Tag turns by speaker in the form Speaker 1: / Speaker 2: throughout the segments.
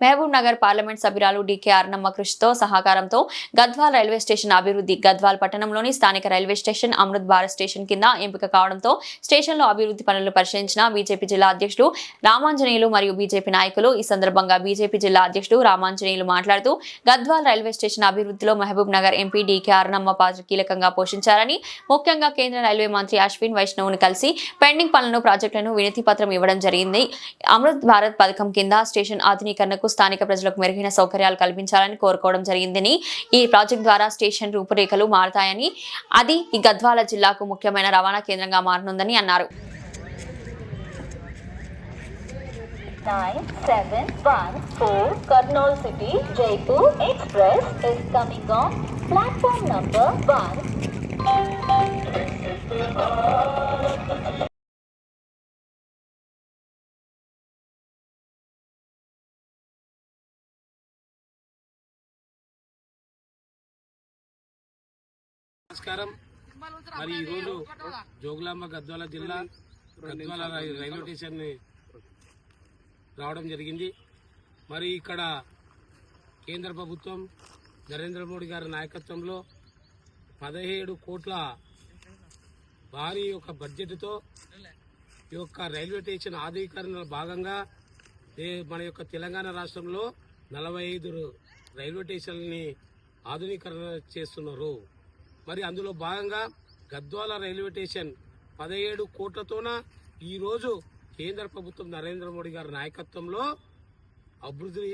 Speaker 1: Mahabub Nagar parliament సభ్యురాలు decay అర్ణమ్మ కృషితో సహకారంతో గద్వాల్ రైల్వే స్టేషన్ అభివృద్ధి గద్వాల్ పట్టణంలోని స్థానిక railway station Amrit Bharat station కింద ఎంపిక కావడంతో స్టేషన్లో అభివృద్ధి పనులు పరిశీలించిన బీజేపీ జిల్లా అధ్యక్షుడు రామాంజనేయులు మరియు బీజేపీ నాయకులు ఈ సందర్భంగా బీజేపీ జిల్లా అధ్యక్షుడు రామాంజనేయులు మాట్లాడుతూ గద్వాల్ రైల్వే స్టేషన్ అభివృద్ధిలో Mahbubnagar MP D K Arnamma పాత్ర కీలకంగా పోషించారని ముఖ్యంగా కేంద్ర రైల్వే మంత్రి అశ్విన్ వైష్ణవ్ను కలిసి పెండింగ్ పనులను ప్రాజెక్టులను వినతి పత్రం ఇవ్వడం జరిగింది. అమృత్ భారత్ పథకం కింద స్టేషన్ ఆధునీకరణకు స్థానిక ప్రజలకు మెరుగైన సౌకర్యాలు కల్పించాలని కోరుకోవడం జరిగిందని ఈ ప్రాజెక్ట్ ద్వారా స్టేషన్ రూపురేఖలు మారతాయని అది ఈ గద్వాల జిల్లాకు ముఖ్యమైన రవాణా కేంద్రంగా మారనుందని అన్నారు
Speaker 2: nine seven one four Karnool City Jaipur Express is coming on platform number one.
Speaker 3: నమస్కారం. మరి ఈరోజు జోగులాంబ గద్వాల జిల్లా గద్వాల రైల్వే స్టేషన్ రావడం జరిగింది. మరి ఇక్కడ కేంద్ర ప్రభుత్వం నరేంద్ర మోడీ గారి నాయకత్వంలో పదిహేడు కోట్ల భారీ యొక్క బడ్జెట్తో ఈ యొక్క రైల్వే స్టేషన్ ఆధునీకరణలో భాగంగా మన యొక్క తెలంగాణ రాష్ట్రంలో నలభై ఐదు రైల్వే స్టేషన్ని ఆధునీకరణ చేస్తున్నారు. మరి అందులో భాగంగా గద్వాల రైల్వే స్టేషన్ పదిహేడు కోట్లతోన ఈరోజు కేంద్ర ప్రభుత్వం నరేంద్ర మోడీ గారి నాయకత్వంలో అభివృద్ధి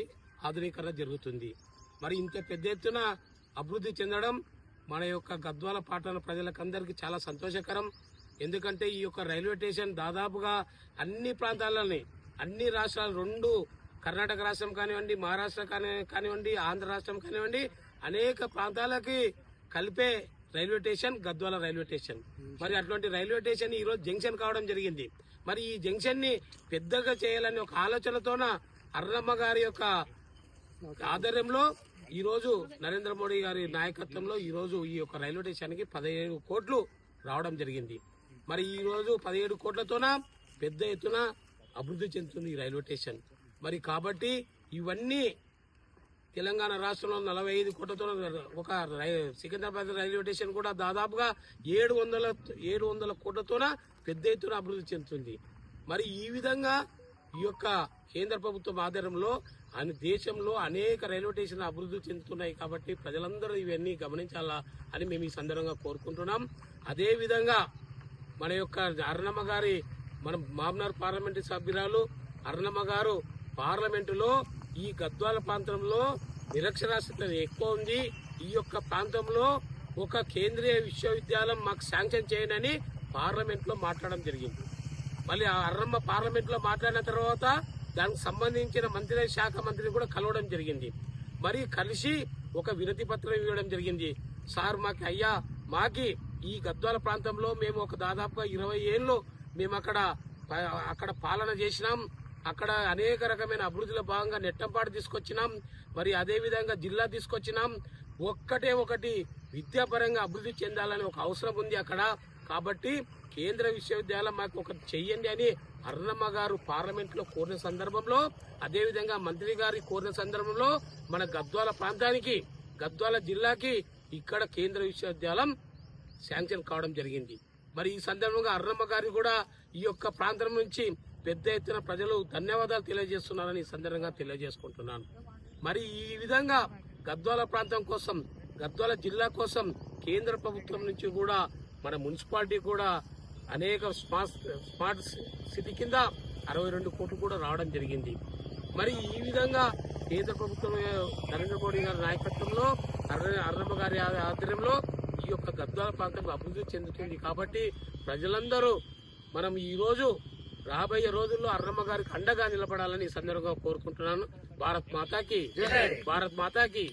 Speaker 3: ఆధునీకరణ జరుగుతుంది. మరి ఇంత పెద్ద ఎత్తున అభివృద్ధి చెందడం మన యొక్క గద్వాల పాటల ప్రజలకందరికీ చాలా సంతోషకరం. ఎందుకంటే ఈ యొక్క రైల్వే స్టేషన్ దాదాపుగా అన్ని ప్రాంతాలని అన్ని రాష్ట్రాలు రెండు కర్ణాటక రాష్ట్రం కానివ్వండి మహారాష్ట్ర కానివ్వండి ఆంధ్ర రాష్ట్రం కానివ్వండి అనేక ప్రాంతాలకి కలిపే railway station Gadwala railway station. మరి అటువంటి రైల్వే స్టేషన్ ఈ రోజు జంక్షన్ కావడం జరిగింది. మరి ఈ జంక్షన్ని పెద్దగా చేయాలనే ఒక ఆలోచనతోన అర్రమ్మ గారి యొక్క ఆధ్వర్యంలో ఈ రోజు నరేంద్ర మోడీ గారి నాయకత్వంలో ఈ రోజు ఈ యొక్క రైల్వే స్టేషన్కి పదిహేడు కోట్లు రావడం జరిగింది. మరి ఈ రోజు పదిహేడు కోట్లతోన పెద్ద ఎత్తున అభివృద్ధి చెందుతుంది ఈ రైల్వే స్టేషన్. మరి కాబట్టి ఇవన్నీ తెలంగాణ రాష్ట్రంలో నలభై ఐదు కోట్లతో ఒక రై- సికింద్రాబాద్ రైల్వే స్టేషన్ కూడా దాదాపుగా ఏడు వందల ఏడు వందల కోట్లతోన పెద్ద ఎత్తున అభివృద్ధి చెందుతుంది. మరి ఈ విధంగా ఈ యొక్క కేంద్ర ప్రభుత్వం ఆధారంలో అన్ని దేశంలో అనేక రైల్వే స్టేషన్లు అభివృద్ధి చెందుతున్నాయి కాబట్టి ప్రజలందరూ ఇవన్నీ గమనించాలా అని మేము ఈ సందర్భంగా కోరుకుంటున్నాం. అదే విధంగా మన యొక్క అరుణమ్మ గారి మన మామనార్ పార్లమెంటు సభ్యురాలు అరుణమ్మ గారు పార్లమెంటులో ఈ గద్వాల ప్రాంతంలో నిరక్షరాస్యత ఎక్కువ ఉంది. ఈ యొక్క ప్రాంతంలో ఒక కేంద్రీయ విశ్వవిద్యాలయం మాకు శాంక్షన్ చేయనని పార్లమెంట్లో మాట్లాడడం జరిగింది. మళ్ళీ ఆ అర్రమ్మ పార్లమెంట్లో మాట్లాడిన తర్వాత దానికి సంబంధించిన మంత్రి శాఖ మంత్రిని కూడా కలవడం జరిగింది. మరి కలిసి ఒక వినతి పత్రం ఇవ్వడం జరిగింది. సార్ మాకి అయ్యా మాకి ఈ గద్వాల ప్రాంతంలో మేము ఒక దాదాపుగా ఇరవై ఏళ్ళు మేము అక్కడ అక్కడ పాలన చేసినాం. అక్కడ అనేక రకమైన అభివృద్ధిలో భాగంగా నెట్టంపాటు తీసుకొచ్చినాం. మరి అదేవిధంగా జిల్లా తీసుకొచ్చినాం. ఒక్కటే ఒకటి విద్యాపరంగా అభివృద్ధి చెందాలని ఒక అవసరం ఉంది అక్కడ. కాబట్టి కేంద్ర విశ్వవిద్యాలయం మాకు ఒకటి చెయ్యండి అని అరుణమ్మ గారు పార్లమెంట్లో కోరిన సందర్భంలో అదేవిధంగా మంత్రి గారి కోరిన సందర్భంలో మన గద్వాల ప్రాంతానికి గద్వాల జిల్లాకి ఇక్కడ కేంద్ర విశ్వవిద్యాలయం శాంక్షన్ కావడం జరిగింది. మరి ఈ సందర్భంగా అరుణమ్మ గారిని కూడా ఈ యొక్క ప్రాంతం నుంచి పెద్ద ఎత్తున ప్రజలు ధన్యవాదాలు తెలియజేస్తున్నారని ఈ సందర్భంగా తెలియజేసుకుంటున్నాను. మరి ఈ విధంగా గద్వాల ప్రాంతం కోసం గద్వాల జిల్లా కోసం కేంద్ర ప్రభుత్వం నుంచి కూడా మన మున్సిపాలిటీ కూడా అనేక స్మార్ట్ స్మార్ట్ సిటీ కింద అరవై రెండు కోట్లు కూడా రావడం జరిగింది. మరి ఈ విధంగా కేంద్ర ప్రభుత్వం నరేంద్ర మోడీ గారి నాయకత్వంలో అర్ర- అర్రమ్మ గారి ఆధ్వర్యంలో ఈ యొక్క గద్వాల ప్రాంతం అభివృద్ధి చెందుతుంది. కాబట్టి ప్రజలందరూ మనం ఈరోజు రాబోయే రోజుల్లో అర్రమ్మ గారికి అండగా నిలబడాలని ఈ సందర్భంగా కోరుకుంటున్నాను. భారత్ మాతాకి భారత్ మాతాకి.